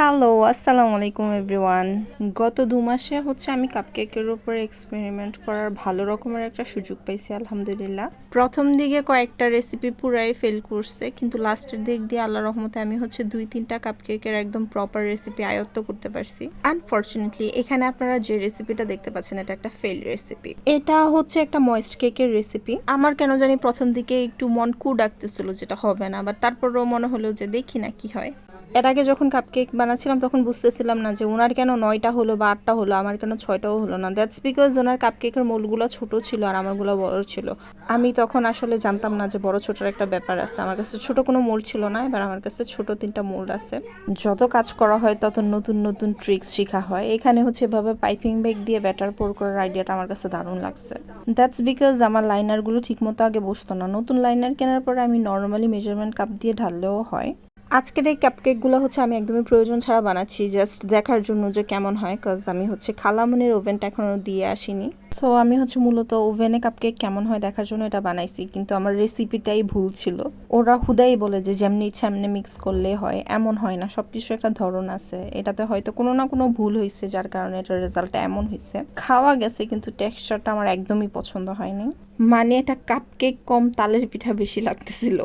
Hello আসসালামু আলাইকুম everyone গত দু মাসে হচ্ছে আমি কাপকেকের উপরে এক্সপেরিমেন্ট করার ভালো রকমের একটা সুযোগ পাইছি, আলহামদুলিল্লাহ। প্রথম দিকে কয়েকটা রেসিপি পুরাই ফেল করছে, কিন্তু লাস্টের দিক দিয়ে আল্লাহ রহমতে আমি হচ্ছে দুই তিনটা কাপকেকের একদম প্রপার রেসিপি আয়ত্ত করতে পারছি। আনফর্চুনেটলি এখানে আপনারা যে রেসিপিটা দেখতে পাচ্ছেন, এটা একটা ফেল রেসিপি এটা হচ্ছে একটা ময়েস্ট কেকের রেসিপি আমার কেন জানি প্রথম দিকে একটু মন কু ডাকতেছিল যেটা হবে না বাট তারপরেও মনে হলো যে দেখি না কি হয়। এর আগে যখন কাপকেক বানাচ্ছিলাম, তখন বুঝতেছিলাম না যে ওনার কেন নয়টা হলো বা আটটা হলো, আমার কেন ছয়টাও হলো না। দ্যাটস বিকজ ওনার কাপকেকের মোলগুলো ছোট ছিল আর আমারগুলো বড় ছিল। আমি তখন আসলে জানতাম না যে বড় ছোটোর একটা ব্যাপার আছে। আমার কাছে ছোট কোনো মোল ছিল না, এবার আমার কাছে ছোট তিনটা মোল্ড আছে। যত কাজ করা হয়, তত নতুন নতুন ট্রিক্স শেখা হয়। এখানে হচ্ছে এভাবে পাইপিং ব্যাগ দিয়ে ব্যাটার পোর করার আইডিয়াটা আমার কাছে দারুণ লাগছে। দ্যাটস বিকজ আমার লাইনারগুলো ঠিকমতো আগে বসতো না। নতুন লাইনার কেনার পরে আমি নর্মালি মেজারমেন্ট কাপ দিয়ে ঢাললেও হয়। আজকের এই কাপকেকগুলো হচ্ছে আমি একদমই প্রয়োজন ছাড়া বানাচ্ছি জাস্ট দেখার জন্য যে কেমন হয় কজ আমি হচ্ছে খালামনের ওভেনটা এখনও দিয়ে আসিনি। সো আমি হচ্ছে মূলত ওভেনে কাপকেক কেমন হয় দেখার জন্য এটা বানাইছি, কিন্তু আমার রেসিপিটাই ভুল ছিল। ওরা হুদাই বলে যে যেমনি ইচ্ছা এমনি মিক্স করলে হয়, এমন হয় না সব কিছু একটা ধরন আছে। এটাতে হয়তো কোনো না কোনো ভুল হয়েছে যার কারণে এটার রেজাল্টটা এমন হয়েছে খাওয়া গেছে, কিন্তু টেক্সচারটা আমার একদমই পছন্দ হয়নি। মানে এটা কাপকেক কম তালের পিঠা বেশি লাগতেছিল।